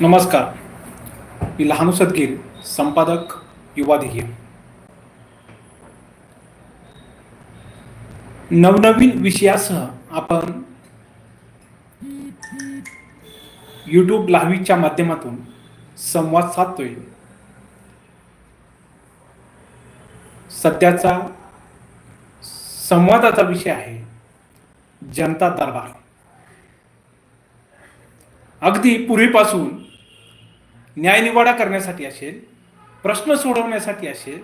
नमस्कार. मी लहानू सदगीर संपादक युवा ध्येय नवनवीन विषयासह आपण यूट्यूब लाईव्हच्या माध्यमातून संवाद साधतोय. सध्याचा संवादाचा विषय आहे जनता दरबार. अगदी पूर्वीपासून न्यायनिवाडा करण्यासाठी असेल प्रश्न सोडवण्यासाठी असेल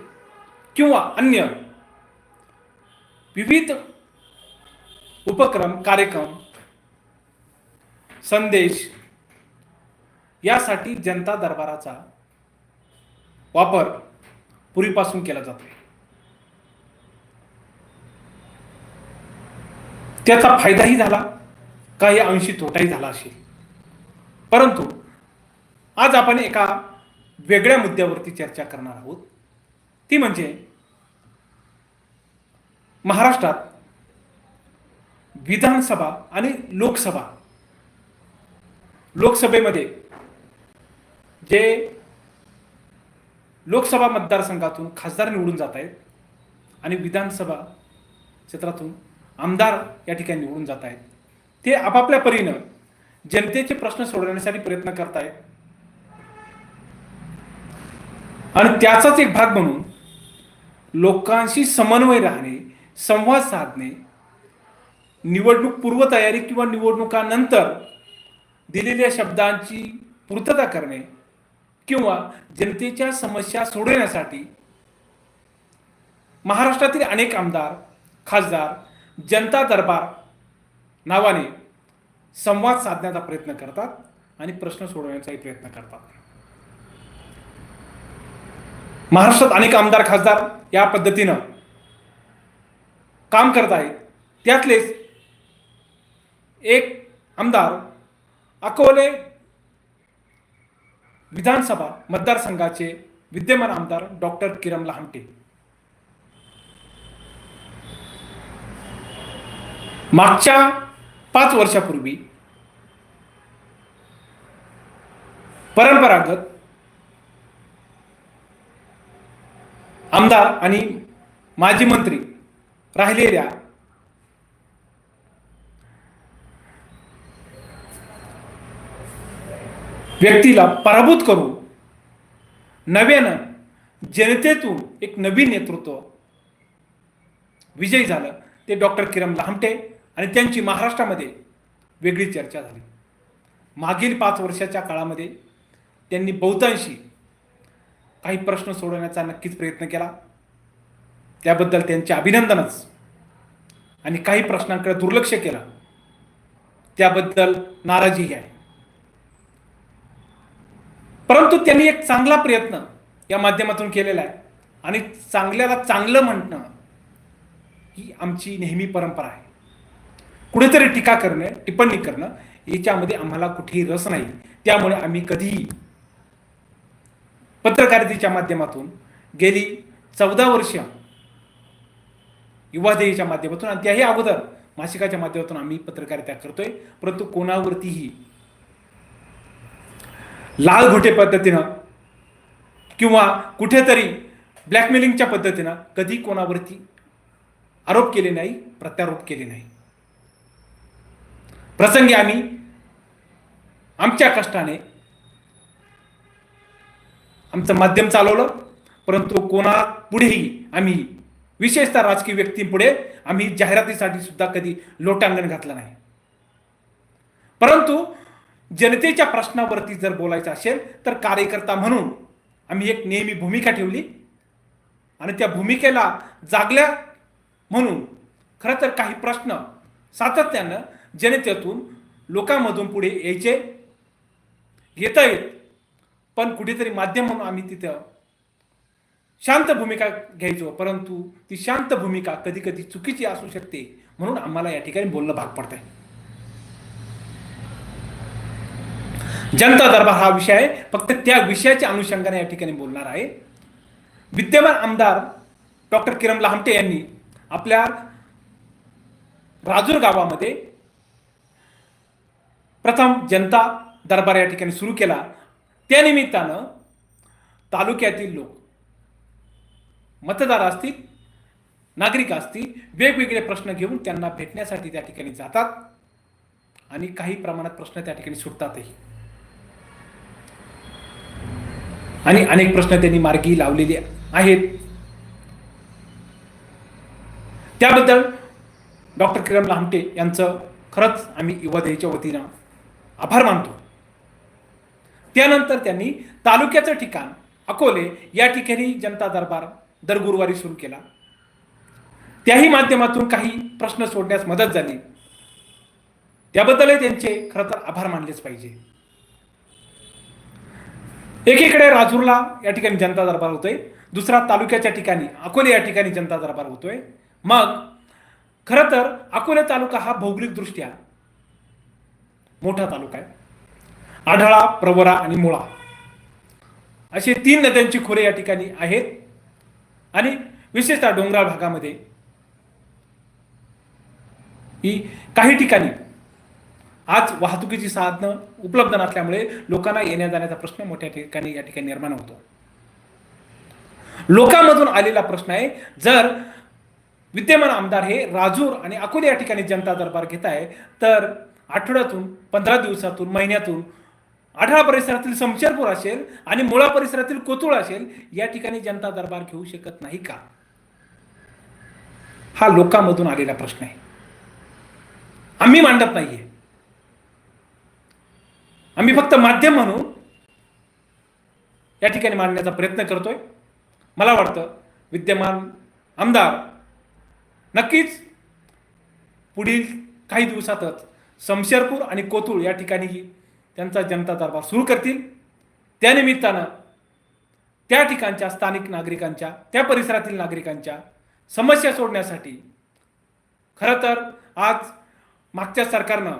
किंवा अन्य विविध उपक्रम कार्यक्रम संदेश यासाठी जनता दरबाराचा वापर पूर्वीपासून केला जातो त्याचा फायदाही झाला काही अंशी तोटाही झाला असेल. परंतु आज आपण एका वेगळ्या मुद्द्यावरती चर्चा करणार आहोत. ती म्हणजे महाराष्ट्रात विधानसभा आणि लोकसभा. लोकसभेमध्ये जे लोकसभा मतदारसंघातून खासदार निवडून जात आहेत आणि विधानसभा क्षेत्रातून आमदार या ठिकाणी निवडून जात आहेत. ते आपापल्या परीनं जनतेचे प्रश्न सोडवण्यासाठी प्रयत्न करत आहेत आणि त्याचाच एक भाग म्हणून लोकांशी समन्वय राहणे संवाद साधणे निवडणूक पूर्वतयारी किंवा निवडणुकानंतर दिलेल्या शब्दांची पूर्तता करणे किंवा जनतेच्या समस्या सोडवण्यासाठी महाराष्ट्रातील अनेक आमदार खासदार जनता दरबार नावाने संवाद साधण्याचा प्रयत्न करतात आणि प्रश्न सोडवण्याचाही प्रयत्न करतात. महाराष्ट्रात अनेक आमदार खासदार या पद्धतीनं काम करत आहेत. त्यातलेच एक आमदार अकोले विधानसभा मतदारसंघाचे विद्यमान आमदार डॉक्टर किरण लहामटे मागच्या पाच वर्षापूर्वी परंपरागत आमदार आणि माजी मंत्री राहिलेल्या व्यक्तीला पराभूत करून नव्यानं जनतेतून एक नवीन नेतृत्व विजयी झालं. ते डॉक्टर किरण लहामटे आणि त्यांची महाराष्ट्रामध्ये वेगळी चर्चा झाली. मागील पाच वर्षाच्या काळामध्ये त्यांनी बहुतांशी काही प्रश्न सोडवण्याचा नक्कीच प्रयत्न केला. त्याबद्दल त्यांचे अभिनंदनच. आणि काही प्रश्नांकडे दुर्लक्ष केलं. त्याबद्दल नाराजीही आहे. परंतु त्यांनी एक चांगला प्रयत्न या माध्यमातून केलेला आहे. आणि चांगल्याला चांगलं म्हणणं ही आमची नेहमी परंपरा आहे. कुठेतरी टीका करणं टिप्पणी करणं याच्यामध्ये आम्हाला कुठेही रस नाही. त्यामुळे आम्ही कधीही पत्रकारितेच्या माध्यमातून गेली चौदा वर्ष युवादेवीच्या माध्यमातून आणि त्याही अगोदर मासिकाच्या माध्यमातून आम्ही पत्रकारिता करतोय. परंतु कोणावरतीही लाल घोटे पद्धतीनं किंवा कुठेतरी ब्लॅकमेलिंगच्या पद्धतीनं कधी कोणावरती आरोप केले नाही प्रत्यारोप केले नाही. प्रसंगी आम्ही आमच्या कष्टाने आमचं माध्यम चालवलं परंतु कोणा पुढेही आम्ही विशेषतः राजकीय व्यक्तींपुढे आम्ही जाहिरातीसाठी सुद्धा कधी लोटांगण घातलं नाही. परंतु जनतेच्या प्रश्नावरती जर बोलायचं असेल तर कार्यकर्ता म्हणून आम्ही एक नेहमी भूमिका ठेवली आणि त्या भूमिकेला जागल्या म्हणून खरं तर काही प्रश्न सातत्यानं जनतेतून लोकांमधून पुढे यायचे येता येत पण कुठेतरी माध्यम म्हणून आम्ही तिथं शांत भूमिका घ्यायचो परंतु ती शांत भूमिका कधी कधी चुकीची असू शकते म्हणून आम्हाला या ठिकाणी बोलणं भाग पडतंय. जनता दरबार हा विषय आहे. फक्त त्या विषयाच्या अनुषंगाने या ठिकाणी बोलणार आहे. विद्यमान आमदार डॉक्टर किरण लहामटे यांनी आपल्या राजूर गावामध्ये प्रथम जनता दरबार या ठिकाणी सुरू केला. त्यानिमित्तानं तालुक्यातील लोक मतदार असतील नागरिक असतील वेगवेगळे प्रश्न घेऊन त्यांना भेटण्यासाठी त्या ठिकाणी जातात आणि काही प्रमाणात प्रश्न त्या ठिकाणी सुटतातही. आणि अनेक प्रश्न त्यांनी मार्गी लावलेले आहेत. त्याबद्दल डॉक्टर किरण लामटे यांचं खरंच आम्ही युवादेच्या वतीनं आभार मानतो. त्यानंतर त्यांनी तालुक्याचं ठिकाण अकोले या ठिकाणी जनता दरबार दर गुरुवारी सुरू केला. त्याही माध्यमातून काही प्रश्न सोडण्यास मदत झाली. त्याबद्दलही त्यांचे खरं तर आभार मानलेच पाहिजे. एकीकडे राजूरला या ठिकाणी जनता दरबार होतोय दुसरा तालुक्याच्या ठिकाणी अकोले या ठिकाणी जनता दरबार होतोय. मग खरं तर अकोले तालुका हा भौगोलिकदृष्ट्या मोठा तालुका आहे. आढळा प्रवरा आणि मुळा. असे तीन नद्यांची खोरे या ठिकाणी आहेत. आणि विशेषतः डोंगराळ भागामध्ये ही काही ठिकाणी आज वाहतुकीची साधनं उपलब्ध नसल्यामुळे लोकांना येण्या जाण्याचा प्रश्न मोठ्या ठिकाणी या ठिकाणी निर्माण होतो. लोकांमधून आलेला प्रश्न आहे जर विद्यमान आमदार हे राजूर आणि अकोले या ठिकाणी जनता दरबार घेत आहे तर आठवड्यातून पंधरा दिवसातून महिन्यातून आढळा परिसरातील समशेरपूर असेल आणि मुळा परिसरातील कोतुळ असेल या ठिकाणी जनता दरबार घेऊ शकत नाही का? हा लोकांमधून आलेला प्रश्न आहे. आम्ही मांडत नाहीये. आम्ही फक्त माध्यम म्हणून या ठिकाणी मांडण्याचा प्रयत्न करतोय. मला वाटतं विद्यमान आमदार नक्कीच पुढील काही दिवसातच समशेरपूर आणि कोतुळ या ठिकाणी त्यांचा जनता दरबार सुरू करतील. त्यानिमित्तानं त्या ठिकाणच्या स्थानिक नागरिकांच्या त्या परिसरातील नागरिकांच्या समस्या सोडण्यासाठी खरं तर आज मागच्या सरकारनं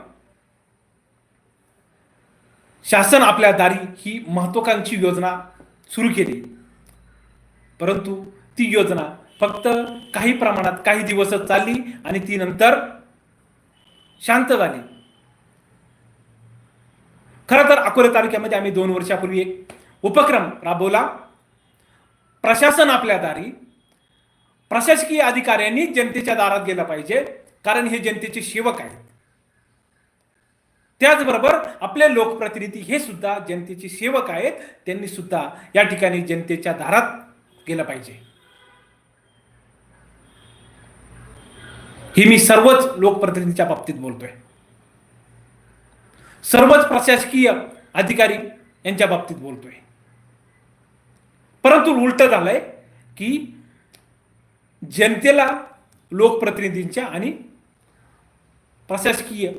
शासन आपल्या दारी ही महत्वाकांक्षी योजना सुरू केली. परंतु ती योजना फक्त काही प्रमाणात काही दिवसच चालली आणि ती नंतर शांत झाली. खरं तर अकोले तालुक्यामध्ये आम्ही दोन वर्षापूर्वी एक उपक्रम राबवला. प्रशासन आपल्या दारी प्रशासकीय अधिकाऱ्यांनी जनतेच्या दारात गेलं पाहिजे कारण हे जनतेचे सेवक आहेत. त्याचबरोबर आपले लोकप्रतिनिधी हे सुद्धा जनतेचे सेवक आहेत त्यांनी सुद्धा या ठिकाणी जनतेच्या दारात गेलं पाहिजे. ही मी सर्वच लोकप्रतिनिधीच्या बाबतीत बोलतोय. सर्वच प्रशासकीय अधिकारी यांच्या बाबतीत बोलतोय. परंतु उलट झालंय की जनतेला लोकप्रतिनिधींच्या आणि प्रशासकीय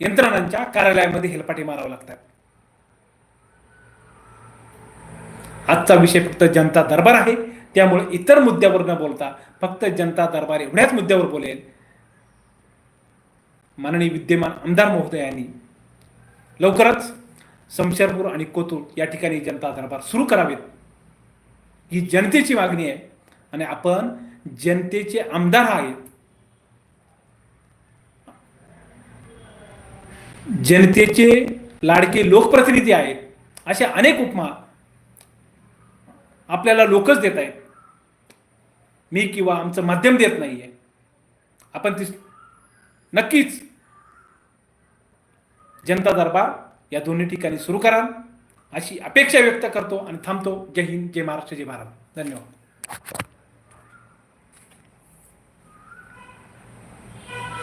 यंत्रणांच्या कार्यालयामध्ये हेलपाटे मारावं लागतात. आजचा विषय फक्त जनता दरबार आहे. त्यामुळे इतर मुद्द्यावर न बोलता फक्त जनता दरबार एवढ्याच मुद्द्यावर बोलेल माननीय विद्यमान आमदार महोदयांनी लवकरच समशेरपूर आणि कोतूर या ठिकाणी जनता दरबार सुरू करावेत. ही जनतेची मागणी आहे आणि आपण जनतेचे आमदार आहेत. जनतेचे लाडके लोकप्रतिनिधी आहेत. अशा अनेक उपमा आपल्याला लोकच देत आहेत. मी किंवा आमचं माध्यम देत नाहीये. आपण ती नक्कीच. जनता दरबार या दोन्ही ठिकाणी सुरू करा अशी अपेक्षा व्यक्त करतो आणि थांबतो. जय हिंद जय महाराष्ट्र जय भारत. धन्यवाद.